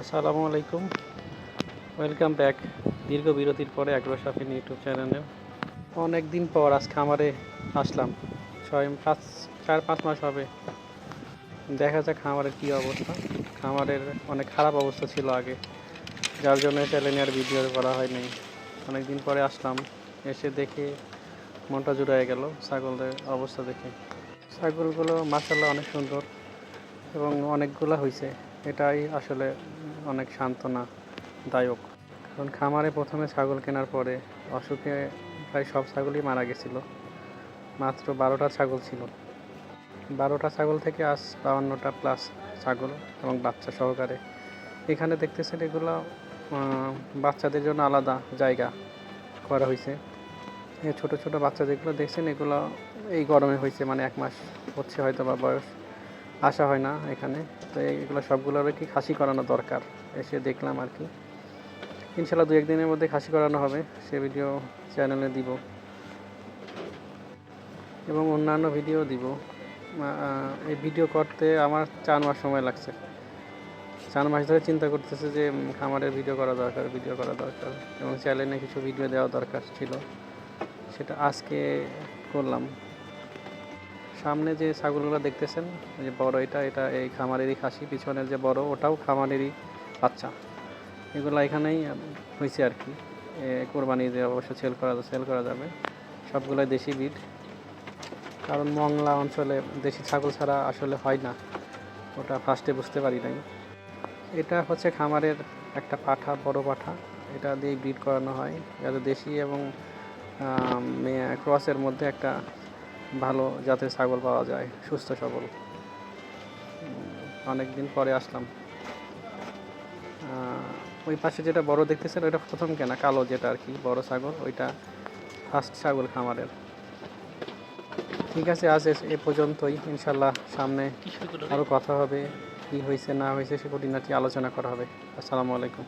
আসসালামু আলাইকুম। Welcome back দীর্ঘ বিরতির পরে আগ্রহ সাফিন ইউটিউব চ্যানেলে। অনেক দিন পর আজ খামারে আসলাম। ছয়, পাঁচ, চার, পাঁচ মাস হবে। দেখা যাক খামারের কী অবস্থা। খামারের অনেক খারাপ অবস্থা ছিল আগে। যার জন্য চ্যানেলে আর ভিডিও করা হয়নি। অনেক দিন পরে আসলাম। এসে দেখে মনটা জুড়ে গেল ছাগলের অবস্থা দেখে। ছাগলগুলো মাসাল্লাহ অনেক সুন্দর এবং অনেকগুলো হয়েছে এটাই আসলে অনেক সান্ত্বনা দায়ক। কারণ খামারে প্রথমে ছাগল কেনার পরে অসুখে প্রায় সব ছাগলই মারা গেছিল। মাত্র বারোটা ছাগল ছিল। বারোটা ছাগল থেকে আজ বাউান্নটা প্লাস ছাগল এবং বাচ্চা সহকারে। এখানে দেখতেছেন এগুলো বাচ্চাদের জন্য আলাদা জায়গা করা হয়েছে ছোট ছোট বাচ্চা যেগুলো দেখছেন এগুলো এই গরমে হয়েছে মানে এক মাস হচ্ছে হয়তো বা বয়স। আসা হয় না এখানে। তো এগুলো সবগুলোর কি খাসি করানো দরকার। এসে দেখলাম আর কি। ইনশাল্লাহ দু একদিনের মধ্যে খাসি করানো হবে। সে ভিডিও চ্যানেলে দিব। এবং অন্যান্য ভিডিও দিব। এই ভিডিও করতে আমার চার মাস সময় লাগছে। চার মাস ধরে চিন্তা করতেছে যে খামারের ভিডিও করা দরকার, ভিডিও করা দরকার। এবং চ্যানেলে কিছু ভিডিও দেওয়া দরকার ছিল। সেটা আজকে করলাম। সামনে যে ছাগলগুলো দেখতেছেন যে বড় এটা এটা এই খামারেরই খাসি, পিছনের যে বড় ওটাও খামারেরই বাচ্চা। এগুলো এখানেই হয়েছে আর কি। কোরবানি যে অবশ্য সেল করা সেল করা যাবে। সবগুলোই দেশি বিট কারণ মংলা অঞ্চলে দেশি ছাগল ছাড়া আসলে হয় না। ওটা ফার্স্টে বুঝতে পারি নাই। এটা হচ্ছে খামারের একটা পাঠা, বড় পাঠা। এটা দিয়ে ব্রিড করানো হয়। যাতে দেশি এবং ক্রসের মধ্যে একটা ভালো জাতের ছাগল পাওয়া যায়, সুস্থ সবল। অনেক দিন পরে আসলাম। ওই পাশে যেটা বড় দেখতেছেন, ওইটা প্রথম কেনা, কালো যেটা আর কি, বড় ছাগল, ওইটা ফার্স্ট ছাগল খামারের। ঠিক আছে, আজ এ- পর্যন্তই। ইনশাল্লাহ সামনে আরও কথা হবে, কি হয়েছে, না হয়েছে, সে খুঁটিনাটি আলোচনা করা হবে। আসসালামু আলাইকুম।